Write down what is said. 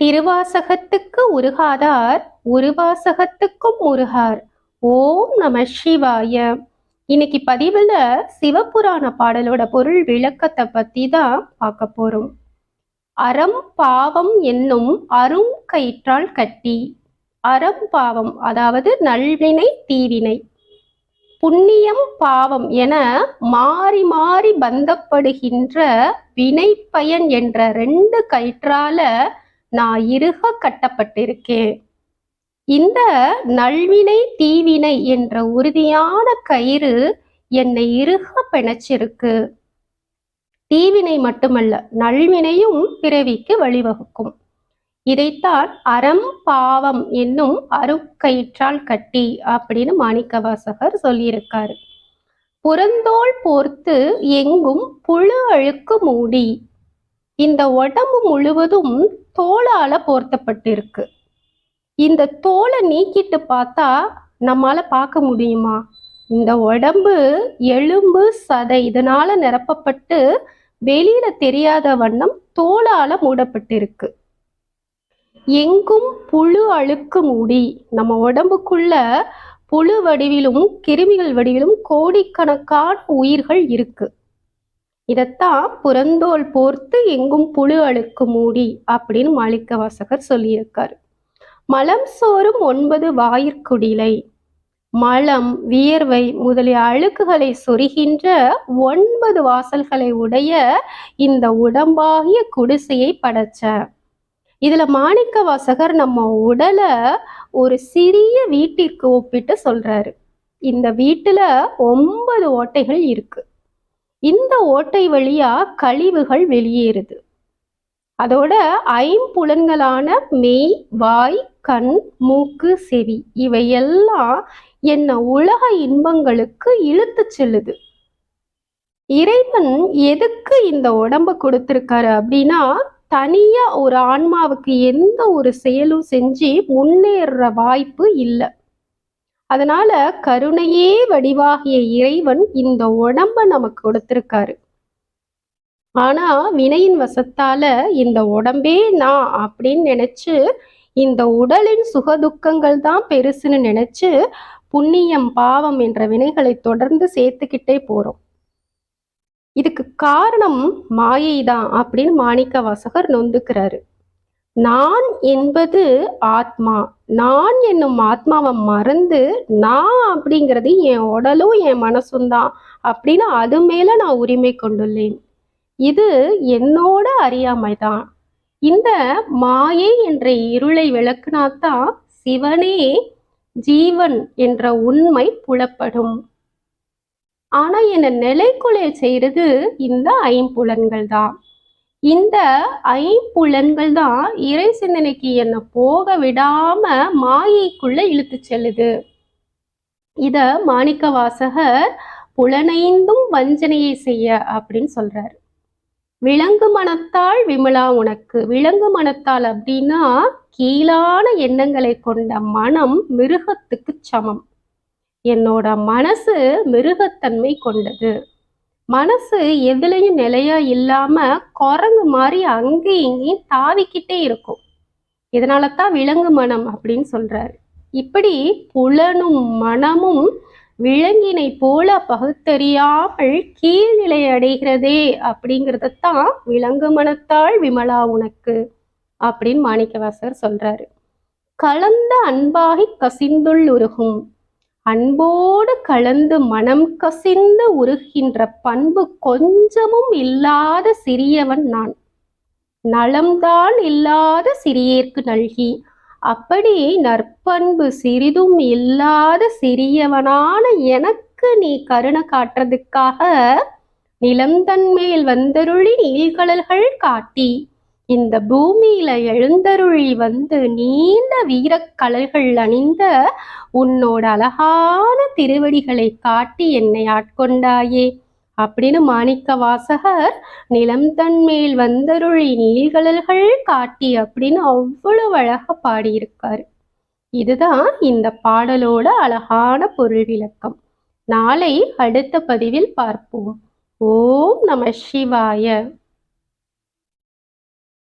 திருவாசகத்துக்கு உருகாதார் உருவாசகத்துக்கும் உருகார். ஓம் நம சிவாய. இன்னைக்கு பதிவுல சிவபுராண பாடலோட பொருள் விளக்கத்தை பத்தி தான் பார்க்க போறோம். அறம் பாவம் என்னும் அரும் கயிற்றால் கட்டி. அறம் பாவம் அதாவது நல்வினை தீவினை. புண்ணியம் பாவம் என மாறி மாறி பந்தப்படுகின்ற வினை பயன் என்ற ரெண்டு கயிற்றால நான் இருக கட்டப்பட்டிருக்கேன். இந்த நல்வினை தீவினை என்ற உறுதியான கயிறு என்னை இருக பிணைச்சிருக்கு. தீவினை மட்டுமல்ல நல்வினையும் பிறவிக்கு வழிவகுக்கும். இதைத்தான் அறம் பாவம் என்னும் அருக்கயிற்றால் கட்டி அப்படின்னு மாணிக்கவாசகர் சொல்லியிருக்காரு. புறந்தோல் போர்த்து எங்கும் புழு அழுக்கு மூடி. இந்த உடம்பு முழுவதும் தோளால போர்த்தப்பட்டிருக்கு. இந்த தோலை நீக்கிட்டு பார்த்தா நம்மால பார்க்க முடியுமா? இந்த உடம்பு எலும்பு சதை இதனால நிரப்பப்பட்டு வெளியில தெரியாத வண்ணம் தோளால மூடப்பட்டிருக்கு. எங்கும் புழு அழுக்கு மூடி நம்ம உடம்புக்குள்ள புழு வடிவிலும் கிருமிகள் வடிவிலும் கோடிக்கணக்கான உயிர்கள் இருக்கு. இதைத்தான் புறந்தோல் போர்த்து எங்கும் புழு அழுக்கு மூடி அப்படின்னு மாளிக்க வாசகர் சொல்லியிருக்காரு. மலம் சோறும் ஒன்பது வாயிற்குடிலை மலம் வியர்வை முதலிய அழுக்குகளை சொருகின்ற ஒன்பது வாசல்களை உடைய இந்த உடம்பாகிய குடிசையை படைச்ச. இதுல மாணிக்க வாசகர் நம்ம உடலை ஒரு சிறிய வீட்டிற்கு ஒப்பிட்டு சொல்றாரு. இந்த வீட்டுல ஒன்பது ஓட்டைகள் இருக்கு. இந்த ஓட்டை வழியா கழிவுகள் வெளியேறுது. அதோட ஐம்புலன்களான மெய் வாய் கண் மூக்கு செவி இவையெல்லாம் என்ன உலக இன்பங்களுக்கு இழுத்து செல்லுது. இறைவன் எதுக்கு இந்த உடம்ப கொடுத்துருக்காரு அப்படின்னா தனியா ஒரு ஆன்மாவுக்கு எந்த ஒரு செயலும் செஞ்சு முன்னேற வாய்ப்பு இல்லை. அதனால கருணையே வடிவாகிய இறைவன் இந்த உடம்ப நமக்கு கொடுத்திருக்காரு. ஆனா வினையின் வசத்தால இந்த உடம்பே நான் அப்படின்னு நினைச்சு இந்த உடலின் சுகதுக்கங்கள் தான் பெருசுன்னு நினைச்சு புண்ணியம் பாவம் என்ற வினைகளை தொடர்ந்து சேர்த்துக்கிட்டே போறோம். இதுக்கு காரணம் மாயை தான் அப்படின்னு மாணிக்க வாசகர் நொந்துக்கிறாரு. நான் என்பது ஆத்மா. நான் என்னும் ஆத்மாவை மறந்து நான் அப்படிங்கிறது என் உடலும் என் மனசும் தான் அப்படின்னு அது மேல நான் உரிமை கொண்டுள்ளேன். இது என்னோட அறியாமை தான் இந்த மாயை என்ற இருளை விளக்குனாத்தான் சிவனே ஜீவன் என்ற உண்மை புலப்படும். ஆனா என்னை நிலைக்குலைய செய்யறது இந்த ஐம்புலன்கள் தான். இந்த ஐம்புலன்கள் தான் இறை சிந்தனைக்கு என்னை போக விடாம மாயைக்குள்ள இழுத்து செல்லுது. இத மாணிக்க வாசகர் புலனைந்தும் வஞ்சனையை செய்ய அப்படின்னு சொல்றாரு. விலங்கு மனத்தால் விமலா உனக்கு. விலங்கு மனத்தால் அப்படின்னா கீழான எண்ணங்களை கொண்ட மனம் மிருகத்துக்கு சமம். என்னோட மனசு மிருகத்தன்மை கொண்டது. மனசு எதுலையும் நிலையா இல்லாம குரங்கு மாதிரி அங்கேயும் இங்கேயும் தாவிக்கிட்டே இருக்கும். இதனால தான் விலங்கு மனம் அப்படின்னு சொல்றாரு. இப்படி புலனும் மனமும் விலங்கினை போல பகுத்தறியாமல் கீழ்நிலை அடைகிறதே அப்படிங்கிறதத்தான் விலங்கு மனத்தாள் விமலா உனக்கு அப்படின்னு மாணிக்கவாசர் சொல்றாரு. கலந்த அன்பாகி கசிந்துள் உருகும். அன்போடு கலந்து மனம் கசிந்து உருகின்ற பண்பு கொஞ்சமும் இல்லாத சிறியவன் நான். நலம்தான் இல்லாத சிறியேற்கு நல்கி அப்படி நற்பண்பு சிறிதும் இல்லாத சிறியவனான எனக்கு நீ கருணை காட்டுறதுக்காக நிலந்தன்மேல் வந்தருளி நீள்கடல்கள் காட்டி இந்த பூமியில எழுந்தருளி வந்து நீண்ட வீரக்கலல்கள் அணிந்த உன்னோட அழகான திருவடிகளை காட்டி என்னை ஆட்கொண்டாயே. அப்படின்னு மாணிக்க வாசகர் நிலம் தன்மேல் வந்தருளி நீள்கடல்கள் காட்டி அப்படின்னு அவ்வளவு அழகா பாடியிருக்காரு. இதுதான் இந்த பாடலோட அழகான பொருள் விளக்கம். நாளை அடுத்த பதிவில் பார்ப்போம். ஓம் நம சிவாய.